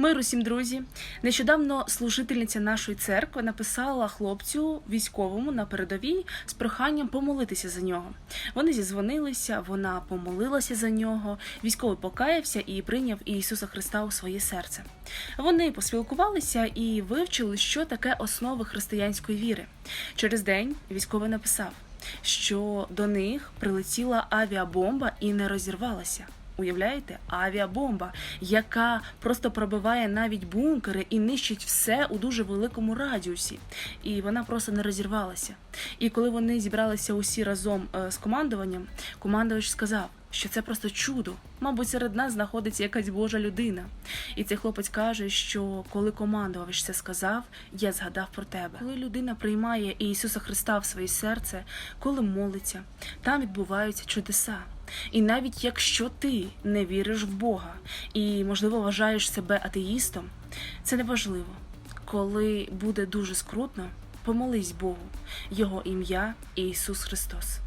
Мир усім, друзі. Нещодавно служительниця нашої церкви написала хлопцю військовому на передовій з проханням помолитися за нього. Вони зізвонилися, вона помолилася за нього. Військовий покаявся і прийняв Ісуса Христа у своє серце. Вони поспілкувалися і вивчили, що таке основи християнської віри. Через день військовий написав, що до них прилетіла авіабомба і не розірвалася. Уявляєте, авіабомба, яка просто пробиває навіть бункери і нищить все у дуже великому радіусі. І вона просто не розірвалася. І коли вони зібралися усі разом е, з командуванням, командувач сказав, що це просто чудо. Мабуть, серед нас знаходиться якась Божа людина. І цей хлопець каже, що коли командувач це сказав, я згадав про тебе. Коли людина приймає Ісуса Христа в своє серце, коли молиться, там відбуваються чудеса. І навіть якщо ти не віриш в Бога і, можливо, вважаєш себе атеїстом, це не важливо. Коли буде дуже скрутно, помолись Богу, Його ім'я Ісус Христос.